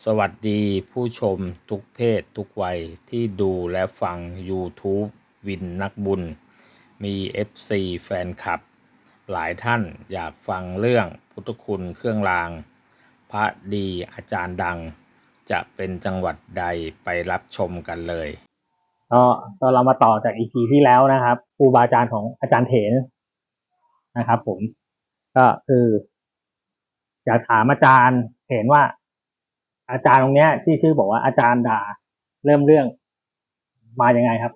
สวัสดีผู้ชมทุกเพศทุกวัยที่ดูและฟัง YouTube วินนักบุญ มี FC แฟนคลับ หลายท่านอยากฟังเรื่องพุทธคุณเครื่องราง พระดีอาจารย์ดัง จะเป็นจังหวัดใดไปรับชมกันเลยก็ก็เรามาต่อจากอีพีที่แล้วนะครับครูบาอาจารย์ของอาจารย์เถนนะครับ ผมก็คืออยากถามอาจารย์เห็นว่า อาจารย์ตรงเนี้ย ที่ชื่อบอกว่าอาจารย์ด่า เริ่มเรื่องมายังไงครับ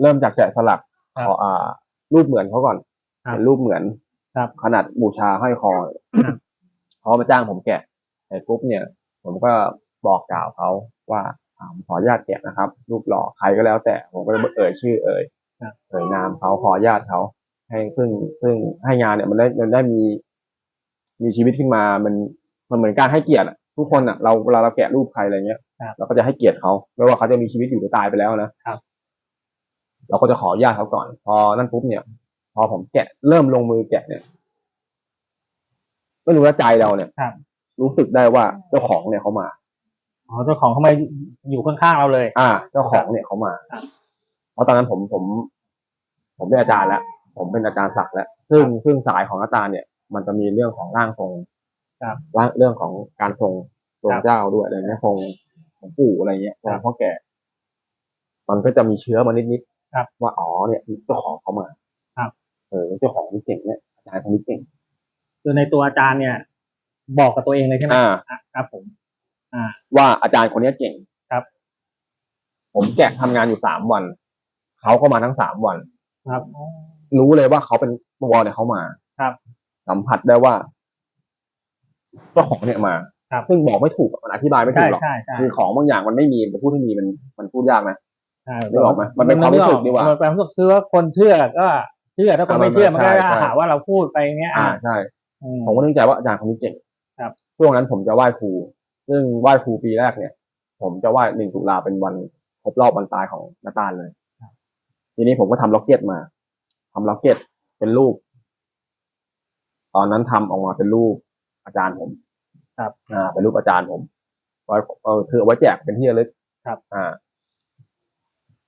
เริ่มจากแกะสลักครับขออ่า รูปเหมือนเขาก่อนครับเป็นรูปเหมือนครับขนาดบูชาห้อยคอครับ เขามาจ้างผมแกะเสร็จปุ๊บเนี่ย ผมก็บอกกล่าวเขาว่าอ่าผมขออนุญาตแกะนะครับ รูปหล่อใครก็แล้ว แต่ผมก็จะเอ่ยชื่อเอ่ยครับ เอ่ยนามเขาขออนุญาตเขาให้ซึ่งซึ่งให้งานเนี่ยมันได้มันได้มี มีชีวิตขึ้นมามันมันเหมือนการให้เกียรติอะ ทุกคนอะเราเวลาเราแกะรูปใครอะไรเงี้ยครับเราก็จะให้เกียรติเขาไม่ว่าเขาจะมีชีวิตอยู่หรือตายไปแล้วนะครับ เราก็จะขออนุญาตเขาก่อน พอนั่นปุ๊บเนี่ย พอผมแกะเริ่มลงมือแกะเนี่ยไม่รู้ว่าใจเราเนี่ยครับ รู้สึกได้ว่าเจ้าของเนี่ยเขามา อ๋อเจ้าของเขามาอยู่ข้างๆเราเลย อ่า เจ้าของเนี่ยเขามาครับ เพราะตอนนั้นผมผม ผมเป็นอาจารย์แล้วผมเป็นอาจารย์ศักดิ์แล้วซึ่งซึ่งสายของอาจารย์เนี่ย มันจะมีเรื่องของร่างทรงครับ ร่างเรื่องของการทรง ทรงครับเจ้าด้วยอะไรเงี้ยทรงของปู่อะไรเงี้ยทครัรงบพ่อแก่ มันก็จะมีเชื้อมานิดครับๆว่าอ๋อเนี่ยเจ้าของเขามาครับเออเจ้าของนี่เก่งเนี่ยอาจารย์คนนี้เก่งคือในตัวอาจารย์เนี่ย บอกกับตัวเองเลยใช่ไหมอ่าอะครับผม อ่า ว่าอาจารย์คนนี้เก่งครับ ผมแกะทำงานอยู่สามวันเขาก็มาทั้งสามวันครับรู้เลยว่าเขาเป็นตัวเนี่ยเขามา ครับ สัมผัสได้ว่าเจ้าของเนี่ยมาครับ ซึ่งบอกไม่ถูกอะมันอธิบายไม่ถูใช่กหรอกใช่ใช่คือของบางอย่างมันไม่มีจะพูดให้มีมันมันพูดยากนะใช่นึกออกไหมมันเป็นความรู้สึกดีกว่ามันเป็นความรู้สึกคือว่าคนเชื่อก็เชื่อถ้าคนไม่เชื่อมันก็ใช่จะใช่หาว่าเราพูดไปอย่างเงี้ยอ่าอ่าใช่อืมผมก็นึกใจว่าอาจารย์คนนี้เก่งครับช่วงนั้นผมจะไหว้ครู ซึ่งไหว้ครูปีแรกเนี่ย ผมจะไหว้หนึ่งตุลาเป็นวันครบรอบวันตายของนาตาลเลยทีนี้ผมก็ทำล็อกเก็ตมาทำล็อกเก็ตเป็นรูป ตอนนั้นทำออกมาเป็นรูปอาจารย์ผม ครับ อ่าเป็นรูปอาจารย์ผมไว้เออคือเอาไว้แจกเป็นที่ระลึกครับ อ่า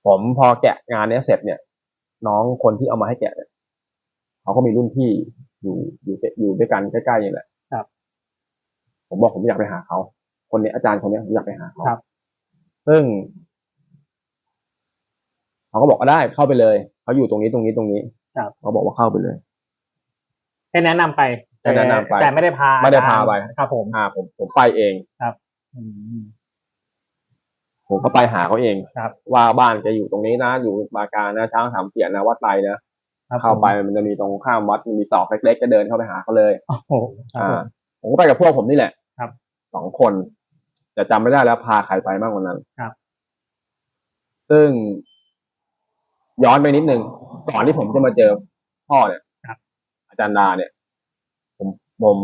ผมพอแกะงานเนี้ยเสร็จเนี่ย น้องคนที่เอามาให้แกะเนี่ยเขาก็มีรุ่นพี่อยู่อยู่อยู่ด้วยกันใกล้ๆนี่แหละครับ ผมบอกผมอยากไปหาเขาคนเนี้ยอาจารย์คนเนี้ยผมอยากไปหาเขาครับ ซึ่งเขาก็บอกว่าได้เข้าไปเลยเขาอยู่ตรงนี้ตรงนี้ตรงนี้ครับเขาบอกว่าเข้าไปเลยแค่แนะนำไป แค่แนะนำไปแต่ไม่ได้พาไม่ได้พาไปครับผมอ่าผมผมไปเองอืมผมก็ไปหาเขาเองครับ ว่าบ้านจะอยู่ตรงนี้นะ อยู่ปราการนะช้างสามเสียนนะวัดไตรนะครับเข้าไปมันจะมีตรงข้ามวัดมันมีตอกเล็กๆก็เดินเข้าไปหาเขาเลยโอ้โหครับอ่าผมผมก็ไปกับพวกผมนี่แหละ ครับสองคนแต่จำไม่ได้แล้วพาใครไปบ้างวันนั้นครับ ซึ่งย้อนไปนิดนึงก่อนที่ผมจะมาเจอพ่อเนี่ยครับอาจารย์ดาเนี่ย ผม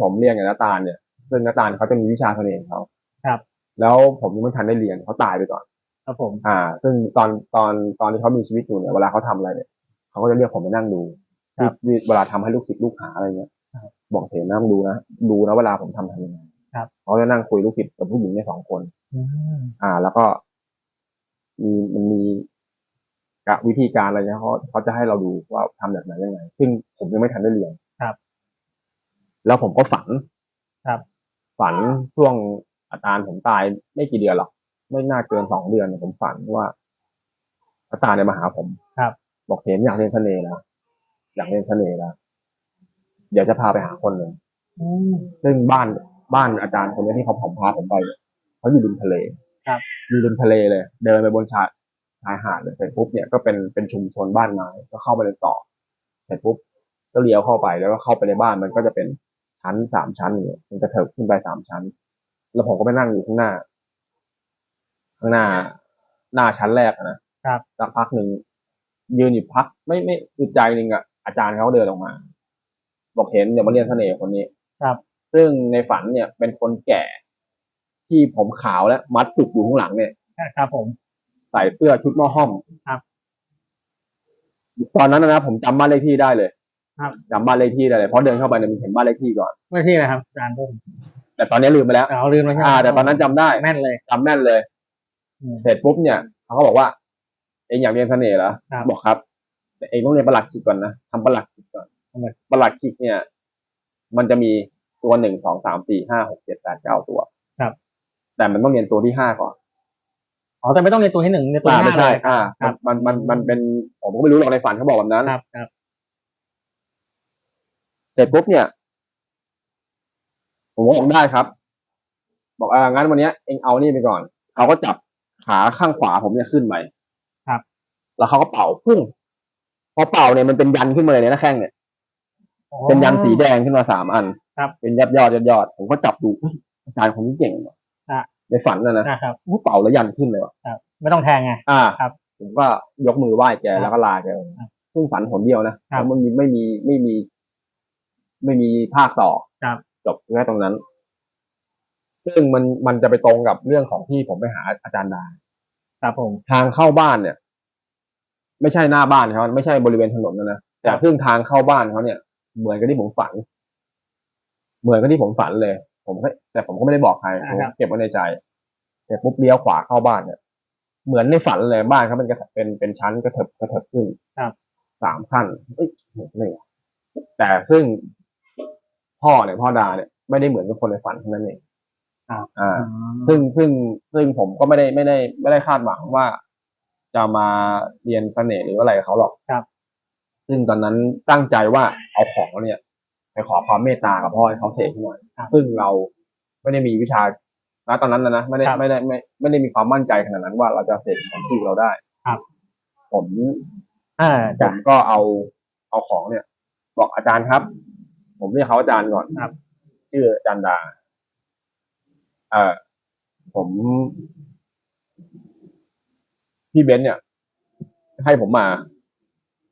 ผมผมเรียนกับนาตาลเนี่ย ซึ่งนาตาลเขาจะมีวิชาเสน่ห์ของเขาครับ แล้วผมยังไม่ทันได้เรียนเขาตายไปก่อน ครับผม อ่า ซึ่งตอนตอนตอนที่เขามีชีวิตอยู่เนี่ยเวลาเขาทำอะไรเนี่ยเขาก็จะเรียกผมไปนั่งดูครับที่เวลาทำให้ลูกศิษย์ลูกหาอะไรเงี้ยครับบอกเห็นนั่งดูนะดูนะเวลาผมทำทำยังไงครับเขาจะนั่งคุยลูกศิษย์กับผู้หญิงเนี่ยสองคนอืมอ่า แล้วก็มีมันมีกะวิธีการอะไรเงี้ยเขาเขาจะให้เราดูว่าทำแบบไหนยังไง ซึ่งผมยังไม่ทันได้เรียนครับ แล้วผมก็ฝันครับ ฝันช่วงอาจารย์ผมตายไม่กี่เดือนหรอก ไม่น่าเกินสองเดือนเนี่ยผมฝันว่า อาจารย์เนี่ยมาหาผมครับ บอกเห็นอยากเรียนเสน่ห์แล้วอยากเรียนเสน่ห์แล้วเดี๋ยวจะพาไปหาคนหนึ่งอืมซึ่งบ้านบ้านอาจารย์คนนี้ที่เขาผมพาผมไปเนี่ยเขาอยู่ริมทะเล ครับอยู่ริมทะเลเลย เดินไปบนชายชายหาดเลยเสร็จปุ๊บเนี่ยก็เป็นเป็นชุมชนบ้านไม้ก็เข้าไปในต่อเสร็จปุ๊บก็เลี้ยวเข้าไปแล้วก็เข้าไปในบ้านมันก็จะเป็น ชั้นสามชั้นเนี่ยมันจะเถิบขึ้นไปสามชั้น แล้วผมก็ไปนั่งอยู่ข้างหน้า ข้างหน้า หน้าชั้นแรกอะนะครับสักพักหนึ่งยืนอยู่พัก ไม่ไม่อึดใจหนึ่งอะอาจารย์เขาเดินออกมา บอกเห็นเดี๋ยวมาเรียนเสน่ห์คนนี้ครับ ซึ่งในฝันเนี่ยเป็นคนแก่ ที่ผมขาวและมัดจุกอยู่ข้างหลังเนี่ยครับ ผม ใส่เสื้อชุดหม้อห้อมครับ ตอนนั้นนะนะผมจำบ้านเลขที่ได้เลย ครับ จำบ้านเลขที่ได้เลยเพราะเดินเข้าไปเนี่ยมันเห็นบ้านเลขที่ก่อน ไม่ใช่อะไรครับอาจารย์ต้นแต่ตอนนี้ลืมไปแล้ว เอาลืมแล้วใช่ไหมอ่า แต่ตอนนั้นจำได้แม่นเลย จำแม่นเลยอืมเสร็จปุ๊บเนี่ยเขาก็บอกว่า เองอยากเรียนเสน่ห์เหรอครับ บอกครับแต่เองต้องเรียนประหลัดขิกก่อนนะทำประหลัดขิกก่อนทำไมประหลัดขิกเนี่ย มันจะมีตัวหนึ่งสองสามสี่ห้าหกเจ็ดแปดเก้าตัวครับ แต่มันต้องเรียนตัวที่ห้าก่อน อ๋อแต่ไม่ต้องเรียนตัวที่หนึ่งเรียนตัวอ่าที่ไม่ห้าใช่เลยอ่าครับมันมันมันเป็นผมก็ไม่รู้หรอกในฝันเขาบอกแบบนั้น ครับครับ เสร็จปุ๊บเนี่ย ผมก็บอกได้ครับ บอกอ่างั้นวันเนี้ยเองเอานี่ไปก่อนเขาก็จับขาข้างขวาผมเนี่ยขึ้นไปครับ แล้วเขาก็เป่าพุ่งพอเป่าเนี่ยมันเป็นยันขึ้นมาเลยนะหน้าแข้งเนี่ยอ๋อเป็นยันสีแดงขึ้นมาสามอัน ครับ เป็นยอดยอดยอดยอดผมก็จับดูเฮ้ยอาจารย์คนนี้เก่งว่ะอะในฝันนะนะนะครับอู้เป่าแล้วยันขึ้นเลยว่ะครับไม่ต้องแทงไงอ่าครับ ผมก็ยกมือไหว้แกครับแล้วก็ลาแกครับซึ่งฝันผลเดียวนะครับแล้วมันมีไม่มีไม่มี ไม่มีภาคต่อครับ จบแค่ตรงนั้น ซึ่งมันมันจะไปตรงกับเรื่องของที่ผมไปหาอาจารย์ดาครับผมทางเข้าบ้านเนี่ย ไม่ใช่หน้าบ้านเขาไม่ใช่บริเวณถนนนะนะแต่ครับซึ่งทางเข้าบ้านเขาเนี่ย เหมือนกับที่ผมฝัน เหมือนกับที่ผมฝันเลย ผมก็แต่ผมก็ไม่ได้บอกใครผมเก็บไว้ในใจแต่ปุ๊บเลี้ยวขวาเข้าบ้านเนี่ยเหมือนในฝันเลยบ้านเขาเป็นกระเป็นเป็นชั้นกระเถิบกระเถิบขึ้นครับสามขั้นเอ้ยเหมือนเลยว่ะแต่ซึ่ง พ่อเนี่ยพ่อดาเนี่ยไม่ได้เหมือนกับคนในฝันเท่านั้นเองครับอ่าอืมซึ่งซึ่งซึ่งผมก็ไม่ได้ไม่ได้ไม่ได้คาดหวังว่า จะมาเรียนเสน่ห์หรืออะไรกับเขาหรอกครับ ซึ่งตอนนั้นตั้งใจว่าเอาของเนี่ย ไปขอความเมตตากับพ่อให้เขาเสกให้หน่อยครับซึ่งเราไม่ได้มีวิชาณตอนนั้นนะนะไม่ได้ครับไม่ได้ไม่ไม่ได้มีความมั่นใจขนาดนั้นว่าเราจะเสกของที่เราได้ครับ ผมอ่าผจ้ะมก็เอาเอาของเนี่ย บอกอาจารย์ครับ ผมเรียกเขาอาจารย์ก่อนครับ ชื่ออาจารย์ดาเออผมพี่เบนซ์เนี่ย ให้ผมมา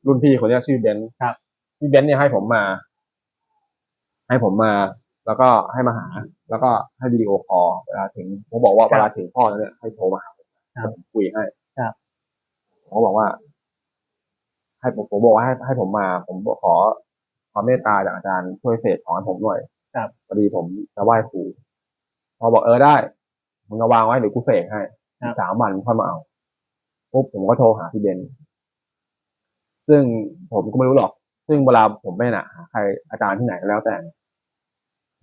รุ่นพี่คนเนี้ยชื่อเบนซ์ครับพี่เบนซ์เนี่ยให้ผมมา ให้ผมมา แล้วก็ให้มาหา แล้วก็ให้วิดีโอคอลเวลาถึงผมบอกว่าเวลาถึงพ่อแล้วเนี่ยให้โทรมาหาผมครับผมคุยให้ครับเขาบอกว่า ให้ผมผมบอกว่าให้ให้ผมมา ผมขอ ความเมตตาจากอาจารย์ช่วยเสกของให้ผมหน่อยครับพอดีผมจะไหว้ครูพอบอกเออได้มึงเอาวางไว้เดี๋ยวกูเสกให้อีกสามวันค่อยมาเอาปุ๊บผมก็โทรหาพี่เบนซ์ซึ่งผมก็ไม่รู้หรอก ซึ่งเวลาผมไปน่ะหาใครอาจารย์ที่ไหนก็แล้วแต่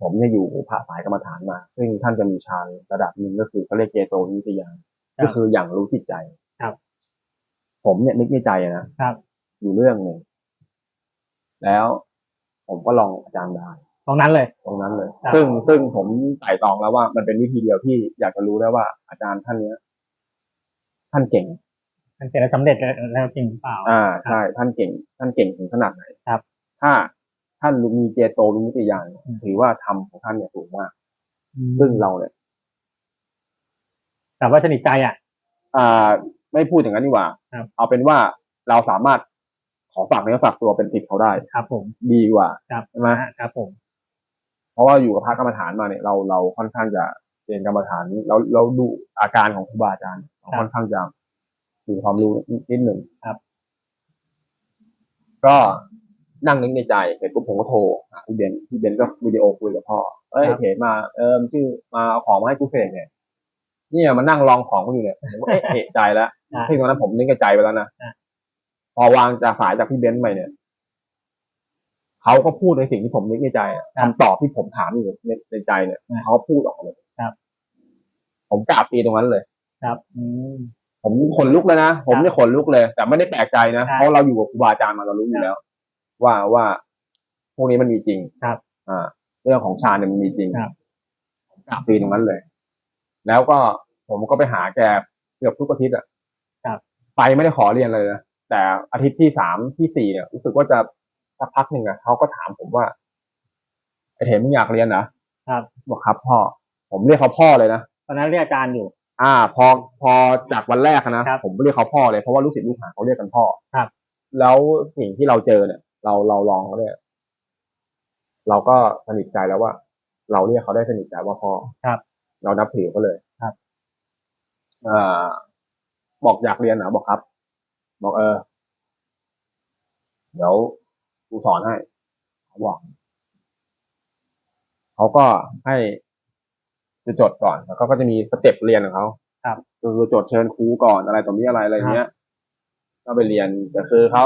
ผมเนี่ยอยู่ผ่าสายกรรมฐานมา ซึ่งท่านจะมีฌานระดับหนึ่งก็คือเขาเรียกเจโตวิทยานครับก็คืออย่างรู้จิตใจครับ ผมเนี่ยนึกในใจนะครับ อยู่เรื่องหนึ่งแล้ว ผมก็ลองอาจารย์ได้ตรงนั้นเลย ตรงนั้นเลย ครับ ซึ่งซึ่งผมไต่ตรองแล้วว่ามันเป็นวิธีเดียวที่อยากจะรู้ได้ว่าอาจารย์ท่านเนี้ย ท่านเก่ง มันเป็นแล้วสำเร็จแล้วจริงหรือเปล่า อ่าใช่ท่านเก่ง ท่านเก่งถึงขนาดไหนครับถ้าท่านมีเจโตวิมุตติญาณอืม ถือว่าธรรมของท่านเนี่ยสูงมากซึ่งเราเนี่ย แต่ว่าสนิทใจอะ อ่าไม่พูดอย่างนั้นดีกว่า ครับ เอาเป็นว่าเราสามารถข อฝากเนื้อฝากตัวเป็นติดเขาได้ครับ ผมดีกว่าครับใช่ไหมครับผม เพราะว่าอยู่กับพระกรรมฐานมาเนี่ยเราเราค่อนข้างจะเรียนกรรมฐานเราเราดูอาการของครูบาอาจารย์เราค่อนข้างจะมีความรู้นิดหนึ่งครับ ก็นั่งนึกในใจเสร็จปุ๊บผมก็โทรหาพี่เบนซ์พี่เบนซ์ก็วิดีโอคุยกับพ่อเอ้ยเห็นมาเออชื่อมาเอาของมาให้กูเสกเนี่ยเนี่ยมานั่งลองของกูอยู่เนี่ยผมก็เอ๊ะเอะใจแล้วอ่าที่ตอนนั้นผมนึกในใจไปแล้วนะอ่า พอวางจากสายจากพี่เบนซ์ไปเนี่ยเขาก็พูดในสิ่งที่ผมนึกในใจอะคำตอบที่ผมถามอยู่ในในใจเนี่ยเขาพูดออกมาเลยครับ ผมกราบตีตรงนั้นเลย ครับ อืมผมขนลุกเลยนะ ผมเนี่ยขนลุกเลย แต่ไม่ได้แปลกใจนะครับเพราะเราอยู่กับครูบาอาจารย์มาเรารู้อยู่แล้ว ว่าว่าพวกนี้มันมีจริงครับ อ่า เรื่องของฌานเนี่ยมันมีจริงครับผมกราบตีตรงนั้นเลย แล้วก็ผมก็ไปหาแกเกือบทุกอาทิตย์อะครับไปไม่ได้ขอเรียนเลยนะ แต่อาทิตย์ที่สามที่สี่เนี่ยรู้สึกว่าจะสักพักหนึ่งอะเขาก็ถามผมว่าไอเทมมึงอยากเรียนเหรอครับบอกครับพ่อ ผมเรียกเขาพ่อเลยนะตอนนั้นเรียกอาจารย์อยู่ อ่า พอพอจากวันแรกอะนะครับผมเรียกเขาพ่อเลยเพราะว่าลูกศิษย์ลูกหาเขาเรียกกันพ่อครับ แล้วสิ่งที่เราเจอเนี่ย เราเราลองแล้วเนี่ยเราก็สนิทใจแล้วว่า เราเรียกเขาได้สนิทใจว่าพ่อครับ เรานับถือเขาเลยครับอ่าบอกอยากเรียนเหรอบอกครับ บอกเออ เดี๋ยวกูสอนให้เขาบอกเขาก็ให้จะจดก่อนแล้วเขาก็จะมีสเต็ปเรียนของเขาครับคือจดเชิญครูก่อนอะไรต่อมีอะไรอะไรเงี้ยก็ไปเรียนแต่คือเขา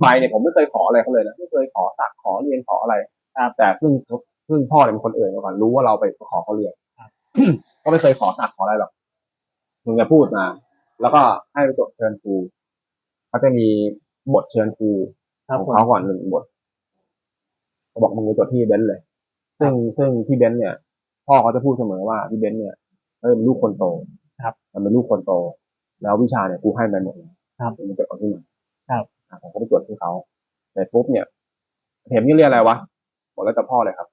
ไปเนี่ยผมไม่เคยขออะไรเขาเลยนะไม่เคยขอสักขอเรียนขออะไรครับแต่เพิ่งเพิ่งพ่อเนี่ยเป็นคนเอ่ยมาก่อนรู้ว่าเราไปขอเขาเรียนครับก็ไม่เคยขอสักขออะไรหรอกมึงจะพูดมา แล้วก็ให้ไปจดเชิญครูเขาจะมีบทเชิญครูครับของผม เขาก่อนหนึ่งบทเขาบอกมึงไปจดที่เบนซ์เลย ซึ่งซึ่งที่เบนซ์เนี่ย พ่อเขาจะพูดเสมอว่าที่เบนซ์เนี่ยเอ้ยมันลูกคนโตครับมันเป็นลูกคนโต แล้ววิชาเนี่ยกูให้ไปหมดเลยครับมันจดเอาที่ไหนครับ อะผมก็ไปจดที่เขาแต่ปุ๊บเนี่ยเห็นนี่เรียนอะไรวะบอกแล้วแต่พ่อเลยครับ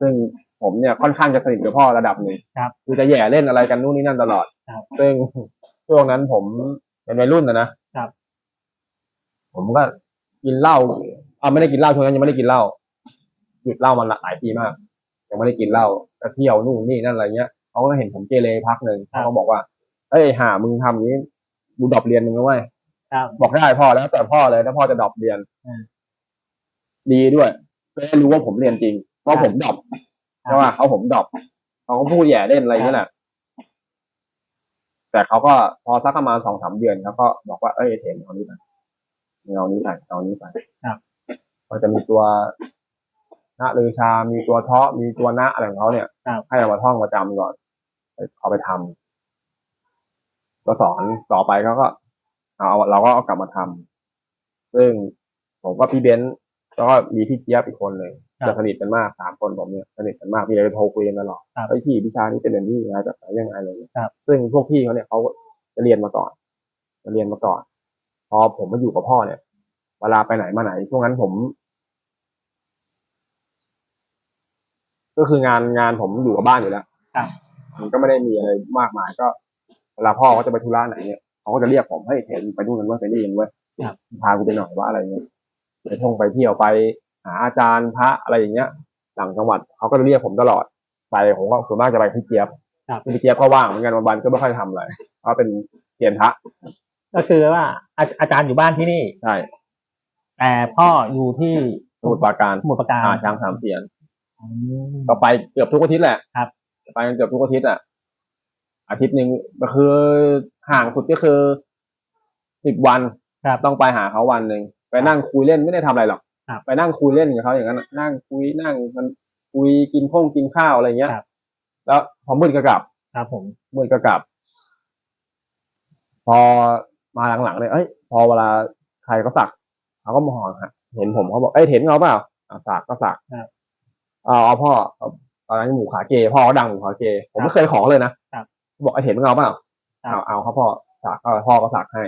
ซึ่งผมเนี่ยค่อนข้างจะสนิทกับพ่อระดับหนึ่งครับคือจะแย่เล่นอะไรกันนู่นนี่นั่นตลอด ครับ ซึ่งช่วงนั้นผมเป็นวัยรุ่นนะนะครับ ผมก็กินเหล้าอ่าไม่ได้กินเหล้าช่วงนั้นยังไม่ได้กินเหล้าหยุดเหล้ามาหลายปีมาก ยังไม่ได้กินเหล้าก็เที่ยวนู่นนี่นั่นอะไรเงี้ยเขาก็เห็นผมเกเรพักหนึ่งครับเขาก็บอกว่าเอ้ยหามึงทำอย่างนี้ดูดรอปเรียนมึงนะเว้ยครับบอกได้พ่อแล้วแต่พ่อเลยถ้าพ่อจะดรอปเรียนอืม ดีด้วยจะได้รู้ว่าผมเรียนจริงเพราะผมดรอปใช่ป่ะเขาผมดรอปเขาก็พูดแย่เล่นอะไรอย่างเงี้ยแหละ แต่เขาก็พอสักประมาณสองสามเดือนเขาก็บอกว่าเอ้ยเทนเอานี้ไปเอานี้ไปเอานี้ไปครับก็จะมีตัวนะลือชา มีตัวเทาะมีตัวนะอะไรของเขาเนี่ยครับให้เอามาท่องมาจำก่อนเอาไปทำก็สอนต่อไปเขาก็เอาเอาเราก็เอากลับมาทำซึ่งผมก็พี่เบนซ์แล้วก็มีพี่เจี๊ยบอีกคนหนึ่งครับ จะสนิทกันมากสามคนผมเนี่ยสนิทกันมากมีอะไรโทรคุยกันตลอดครับไอ้ยพี่วิชานี้เป็นเรียนที่ยังไงแบบไหนยังไงอะไรเลยครับซึ่งพวกพี่เขาเนี่ยเขาจะเรียนมาก่อนจะเรียนมาก่อน พอผมมาอยู่กับพ่อเนี่ย เวลาไปไหนมาไหนช่วงนั้นผม ก็คืองานงานผมอยู่กับบ้านอยู่แล้วครับมันก็ไม่ได้มีอะไรมากมายก็เวลาพ่อเขาจะไปธุระไหนเนี่ยเขาก็จะเรียกผมให้ยเห็นไปนู่นกันว่าไปนี่กันเว้ยครับพากูไปหน่อยว่าอะไรเงี้ยไปท่องไปเที่ยวไป หาอาจารย์พระอะไรอย่างเงี้ยต่างจังหวัดเขาก็จะเรียกผมตลอดไปผมก็ส่วนมากจะไปพี่เจี๊ยบครับพี่เจี๊ยบก็ว่างเหมือนกันวันๆก็ไม่ค่อยทำอะไรเพราะเป็นเรียนพระก็คือว่าอาอาจารย์อยู่บ้านที่นี่ใช่แต่พ่ออยู่ที่สมุทรปราการสมุทรปราการอาช้างสามเสียนอืมก็ไปเกือบทุกอาทิตย์แหละครับไปกันเกือบทุกอาทิตย์อะอาทิตย์หนึ่งก็คือห่างสุดก็คือสิบวันครับต้องไปหาเขาวันหนึ่งไปนั่งคุยเล่นไม่ได้ทำอะไรหรอก ครับไปนั่งคุยเล่นกับเขาอย่างนั้นน่ะนั่งคุยนั่งมันคุยกินข้งกินข้าวอะไรเงี้ยครับ แล้วพอมืดก็กลับ ครับผม มืดก็กลับ พอมาหลังๆเลยเอ้ย พอเวลาใครก็สักเขาก็มองฮะเห็นผมเขาบอกเอ้ยเห็นเขาเปล่าอะสักก็สักครับเอาเอาพ่อเอาตอนนั้นหมูขาเกพ่อเขาดังหมูขาเกผมไม่เคยขอเลยนะครับบอกไอ้เห็นมึงเอาเปล่าครับเอาเอาครับพ่อสักก็พ่อก็สักให้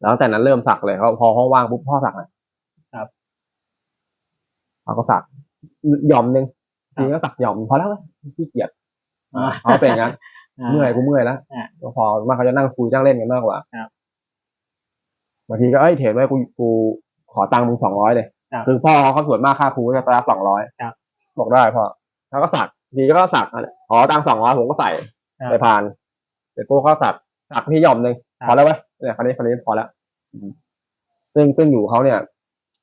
แล้วแต่นั้นเริ่มสักเลยเขาพอห้องว่างปุ๊บพ่อสักเลยครับ เขาก็สักหย่อมหนึ่งครับทีก็สักหย่อมพอแล้วขี้เกียจอ่าเขาเป็นอย่างนั้นอ่าเมื่อยกูเมื่อยแล้วอะก็พอมากเขาจะนั่งคุยนั่งเล่นกันมากกว่าครับบางทีก็เอ้ยเห็นไว้กูกูขอตังค์มึงสองร้อยเลยครับคือพ่อเขาเขาส่วนมากค่าครูจะตาสองร้อยครับบอกได้พ่อเขาก็สักทีก็สักนั่นแหละขอตังค์สองร้อยผมก็ใส่ครับไปผ่านเสร็จปุ๊บเขาสักสักที่หย่อมหนึ่งครับพอแล้วเว้ยเนี่ยคันนี้คันนี้พอแล้วอืมซึ่งซึ่งอยู่เขาเนี่ย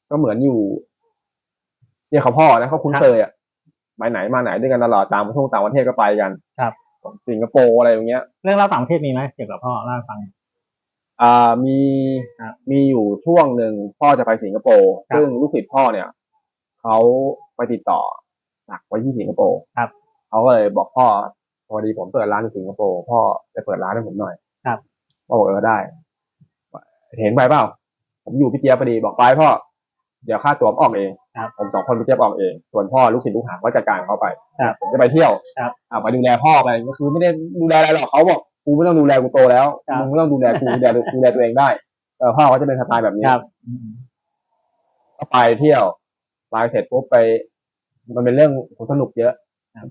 ก็เหมือนอยู่ เนี่ยเขาพ่อนะเขาคุ้นเคยอะไปไหนมาไหนด้วยกันตลอดต่างประเทศต่างประเทศก็ไปกันครับสิงคโปร์อะไรอย่างเงี้ย เรื่องเล่าต่างประเทศมีไหมเกี่ยวกับพ่อเล่าให้ฟังอ่ามีครับมีอยู่ช่วงหนึ่งพ่อจะไปสิงคโปร์ครับซึ่งลูกศิษย์พ่อเนี่ยเขาไปติดต่อหนักไว้ที่สิงคโปร์ครับเขาก็เลยบอกพ่อพอดีผมเปิดร้านในสิงคโปร์พ่อจะเปิดร้านให้ผมหน่อยครับพ่อบอกเออได้ เห็นไปเปล่า ผมอยู่พี่เจี๊ยบพอดีบอกไปพ่อ เดี๋ยวค่าตั๋วผมออกเอง ครับผมสองคนพี่เจี๊ยบออกเอง ส่วนพ่อลูกศิษย์ลูกหาก็จัดการเขาไปครับผมจะไปเที่ยวครับอ่าไปดูแลพ่อไปก็คือไม่ได้ดูแลอะไรหรอกเขาบอกกูไม่ต้องดูแลกูโตแล้วครับมึงไม่ต้องดูแลกูดูแลดูแลตัวเองได้เออพ่อเขาจะเป็นสไตล์แบบนี้ครับอืมก็ไปเที่ยวไปเสร็จปุ๊บไป มันเป็นเรื่องสนุกเยอะ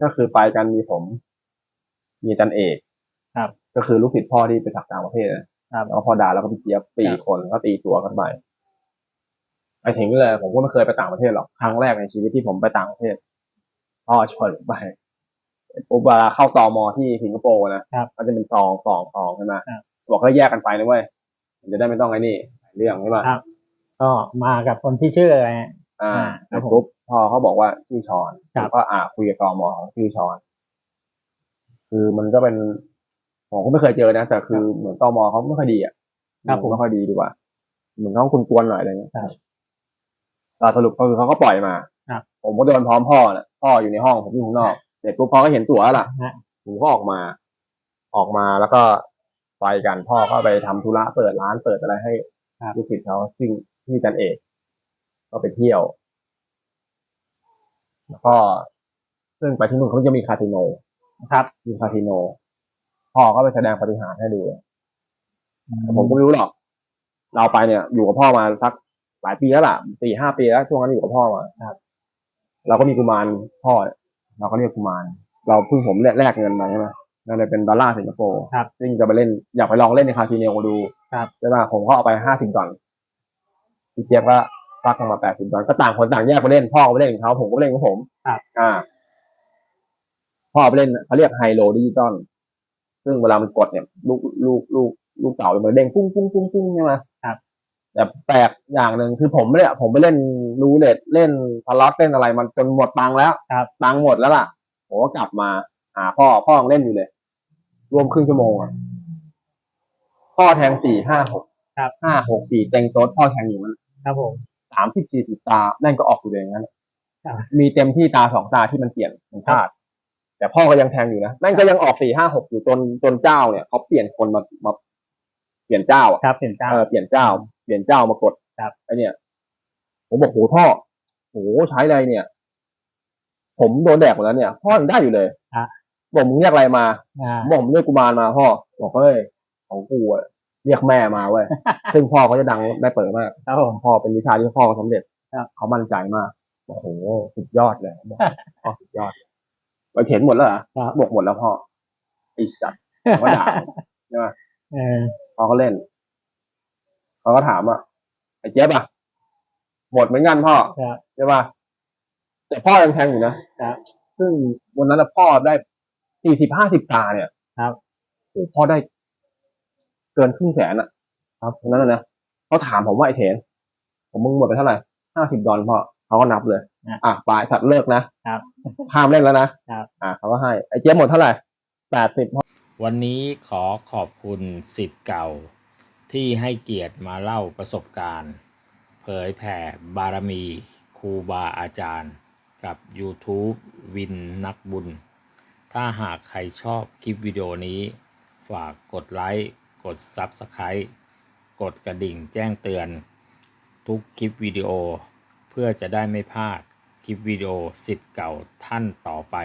ก็คือไปกันมีผม มีอาจันเอกครับก็คือลูกศิษย์พ่อที่ไปสักต่างประเทศนะครับแล้วก็พ่อดาแล้วก็พี่เจี๊ยบสี่ครับคนก็ตีตัวกันไป ไปถึงเลยผมก็ไม่เคยไปต่างประเทศหรอกครั้งแรกในชีวิตที่ผมไปต่างประเทศพ่อชวนผมไปเสร็จปุ๊บเวลาเข้าตอมอที่สิงคโปร์นะครับก็จะเป็นซองซองซองใช่ไหมครับบอกให้แยกกันไปนะเว้ยมันจะได้ไม่ต้องไอ้นี่เรื่องใช่ไหมครับก็มากับคนที่ชื่ออะไรอ่าอ่าคเสรัร็บจผมปุ๊บพ่อเขาบอกว่าชื่อชอนครับผมก็อ่าคุยกับตมชื่อชอน คือมันก็เป็นผมก็ไม่เคยเจอนะแต่คือเหมือนตมเขาไม่ค่อยดีอะครับผมไม่ค่อยดีดีกว่า เหมือนเขาคุณกวนๆหน่อยอะไรเงี้ย ครับแต่สรุปก็คือเขาก็ปล่อยมาครับผมก็เดินพร้อมพ่อน่ะพ่ออยู่ในห้องผมอยู่ข้างนอกเสร็จปุ๊บพ่อก็เห็นตั๋วแล้วล่ะฮะ ผมก็ออกมา ออกมาแล้วก็ไปกันพ่อก็ไปทำธุระเปิดร้านเปิดอะไรให้ครับ ลูกศิษย์เขาซึ่งที่อาจันเอก ก็ไปเที่ยว แล้วก็ซึ่งไปที่นู่นเขาจะมีคาสิโน ครับมีคาสิโน พ่อก็ไปแสดงปฏิหารย์ให้ดูแต่ผมก็ไม่รู้หรอก เราไปเนี่ย อยู่กับพ่อมาสัก หลายปีแล้วล่ะสี่ห้าปีแล้วช่วงนั้นอยู่กับพ่อมาครับ เราก็มีกุมารพ่อ เราก็เรียกกุมาร เราเพิ่งผมแลกแลกเงินมาใช่ไหมนั่นเลยเป็นดอลลาร์สิงคโปร์ครับซึ่งจะไปเล่นอยากไปลองเล่นในคาสิโนดูครับใช่ป่ะผมก็เอาไปห้าสิบดอลพี่เจี๊ยบก็ฟักมาแปดสิบดอลก็ต่างคนต่างแยกไปเล่นพ่อก็ไปเล่นของเขาผมก็ไปเล่นของผมครับอ่า พ่อไปเล่นเขาเรียกไฮโลดิจิตอลซึ่งเวลามันกดเนี่ย ลูกลูกลูกลูกเต่ามันเด้งปุ้งปุ้งปุ้งปุ้งใช่ไหมครับ แต่แปลกอย่างหนึ่งคือผมไม่ได้ผมไปเล่นรูเล็ตเล่นพลอตเล่นอะไรมันจนหมดตังค์แล้วครับ ตังค์หมดแล้วล่ะผมก็กลับมาหาพ่อพ่อยังเล่นอยู่เลย รวมครึ่งชั่วโมงอะพ่อแทงสี่ห้าหกครับห้าหกสี่เต็งโต๊ดพ่อแทงอยู่มันครับผมสามสิบสี่สิบตานั่นก็ออกอยู่เลยอย่างนั้นครับมีเต็มที่ตาสองตาที่มันเปลี่ยนมันพลาดแต่พ่อก็ยังแทงอยู่นะนั่นก็ยังออกสี่ห้าหกอยู่จนจนเจ้าเนี่ยเขาเปลี่ยนคนมามาเปลี่ยนเจ้าอะ ครับเปลี่ยนเจ้า เออเปลี่ยนเจ้า เปลี่ยนเจ้ามากดครับไอเนี่ย ผมบอกโหพ่อโหใช้อะไรเนี่ย ผมโดนแดกหมดแล้วเนี่ยพ่อยังได้อยู่เลยอะ บอกมึงเรียกอะไรมาอ่า ผมบอกผมเรียกกุมารมาพ่อบอกเฮ้ยของกูอะเรียกแม่มาเว้ย ซึ่งพ่อเขาจะดังได้เปิดมาก ครับผม พ่อเป็นวิชาที่พ่อเขาสำเร็จครับ เขามั่นใจมากโอ้โหสุดยอดเลยบอกพ่อสุดยอดไปเข็นหมดแล้วเหรอครับ บอกหมดแล้วพ่อไอ้สัตว์เขาก็ด่าใช่ไหมเออพอเขาเล่น เขาก็ถามว่าไอ้เจ๊บอะหมดเหมือนกันพ่อครับ ใช่ป่ะแต่พ่อยังแทงอยู่นะครับซึ่งวันนั้นนะพ่อได้สี่สิบห้าสิบตาเนี่ยครับ โอ้พ่อได้เกินครึ่งแสนอะ ครับวันนั้นนะนะเขาถามผมว่าไอ้เถนผมมึงหมดไปเท่าไหร่ห้าสิบดอลพ่อเขาก็นับเลยนะอะปลายถัดเลิกนะครับห้ามเล่นแล้วนะครับ อะเขาก็ให้ไอ้เจ๊ยบหมดเท่าไหร่แปดสิบ วันนี้ขอขอบคุณสิทธิ์เก่า ที่ให้เกียรติมาเล่าประสบการณ์ เผยแผ่บารมีครูบาอาจารย์ กับ YouTube วินนักบุญ ถ้าหากใครชอบคลิปวิดีโอนี้ ฝากกดไลค์ กด Subscribe กดกระดิ่งแจ้งเตือน ทุกคลิปวิดีโอ เพื่อจะได้ไม่พลาดคลิปวิดีโอสิทธิ์เก่าท่านต่อไป